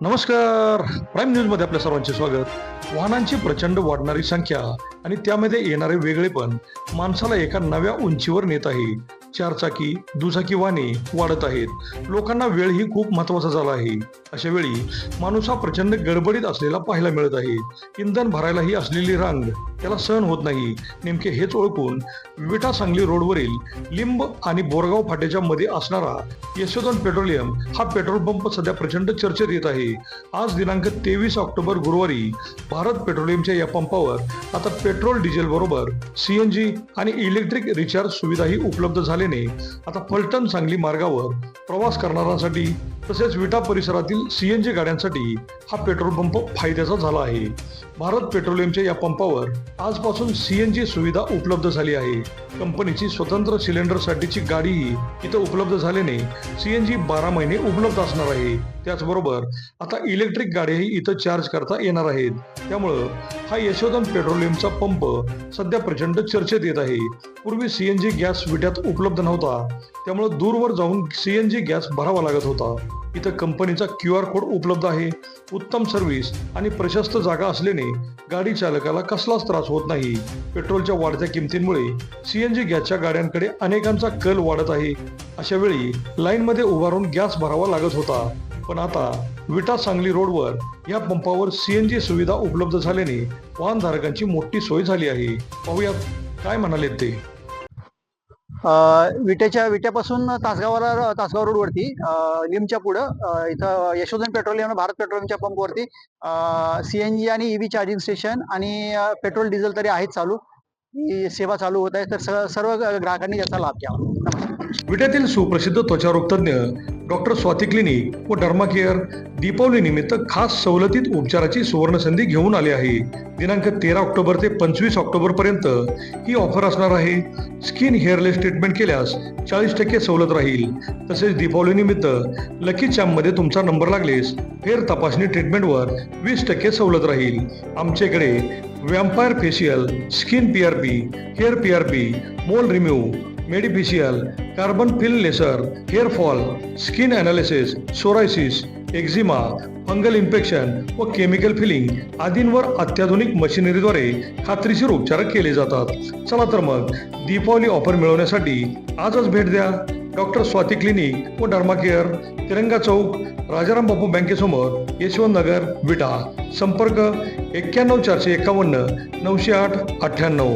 नमस्कार. प्राईम न्यूजमध्ये आपल्या सर्वांचे स्वागत. वाहनांची प्रचंड वाढणारी संख्या आणि त्यामध्ये येणारे वेगळेपण माणसाला एका नव्या उंचीवर नेत आहे. चारचाकी दुचाकी वाहने वाढत आहेत. लोकांना वेळ ही खूप महत्त्वाचा झाला आहे. अशा वेळी माणूस हा प्रचंड गडबडीत असलेला पाहायला मिळत आहे. इंधन भरायलाही असलेली रांग त्याला सहन होत नाही. नेमके हेच ओळखून विटा सांगली रोडवरील लिंब आणि बोरगाव फाट्याच्या मध्ये असणारा यशोधन पेट्रोलियम हा पेट्रोल पंप सध्या प्रचंड चर्चेत येत आहे. आज दिनांक तेवीस ऑक्टोबर गुरुवारी भारत पेट्रोलियमच्या या पंपावर आता पेट्रोल डिझेल बरोबर सीएनजी आणि इलेक्ट्रिक रिचार्ज सुविधाही उपलब्ध झाल्याने आता फलटण सांगली मार्गावर प्रवास करणाऱ्यांसाठी तसेच विटा परिसरातील सीएनजी गाड्यांसाठी हा पेट्रोल पंप फायद्याचा झाला आहे. भारत पेट्रोलियमच्या या पंपावर आजपासून सीएनजी सुविधा उपलब्ध झाली आहे. कंपनीची स्वतंत्र सिलेंडरसाठीची गाडीही इथं उपलब्ध झाल्याने सीएनजी बारा महिने उपलब्ध असणार आहे. त्याचबरोबर आता इलेक्ट्रिक गाड्याही इथं चार्ज करता येणार आहेत. त्यामुळं हा यशोधन पेट्रोलियमचा पंप सध्या प्रचंड चर्चेत येत आहे. पूर्वी सीएनजी गॅस विट्यात उपलब्ध नव्हता. त्यामुळे दूरवर जाऊन सीएनजी गॅस भरावा लागत होता. इथं कंपनीचा क्यू आर कोड उपलब्ध आहे. उत्तम सर्व्हिस आणि प्रशस्त जागा असल्याने गाडी चालकाला कसलाच त्रास होत नाही. पेट्रोलच्या वाढत्या किमतींमुळे जी गॅसच्या गाड्यांकडे अनेकांचा कल वाढत आहे. अशा वेळी लाईनमध्ये उभारून गॅस भरावा लागत होता. पण आता विटा सांगली रोडवर या पंपावर सी एन जी सुविधा उपलब्ध झाल्याने वाहनधारकांची मोठी सोय झाली आहे. पाहूयात काय म्हणाले ते. विटेच्या विट्याच्या विट्यापासून तासगावाला तासगाव रोडवरती लिमच्या पुढं इथं यशोधन पेट्रोलियम भारत पेट्रोलियमच्या पंपवरती सीएनजी आणि ईव्ही चार्जिंग स्टेशन आणि पेट्रोल डिझेल तरी आहेत चालू. ही सेवा चालू होत आहे. तर सर्व ग्राहकांनी याचा लाभ घ्यावा. विट्यातील सुप्रसिद्ध त्वचारोग तज्ज्ञ डॉक्टर स्वाती क्लिनिक व डर्मा केअर दीपावली निमित्त खास सवलतीत उपचाराची सुवर्ण संधी घेऊन आली आहे. दिनांक तेरा ऑक्टोबर ते पंचवीस ऑक्टोबर पर्यंत ही ऑफर असणार आहे. स्किन हेअरलेस ट्रीटमेंट केल्यास चाळीस टक्के सवलत राहील. तसेच दीपावली निमित्त लकी चॅम्पमध्ये तुमचा नंबर लागलेस फेर तपासणी ट्रीटमेंटवर वीस टक्के सवलत राहील. आमच्याकडे vampire facial skin P R P hair P R P mole remove medifacial carbon peel laser hair fall skin analysis psoriasis eczema fungal infection व केमिकल फिलिंग आदींवर अत्याधुनिक मशिनरीद्वारे खात्रीशीर उपचार केले जातात. चला तर मग दीपावली ऑफर मिळवण्यासाठी आजच भेट द्या. डॉक्टर स्वाती क्लिनिक व डर्मा केअर तिरंगा चौक राजाराम बापू बँकेसमोर यशवंत नगर विटा. संपर्क एक्क्याण्णव चारशे एकावन्न नऊशे आठ अठ्ठ्याण्णव.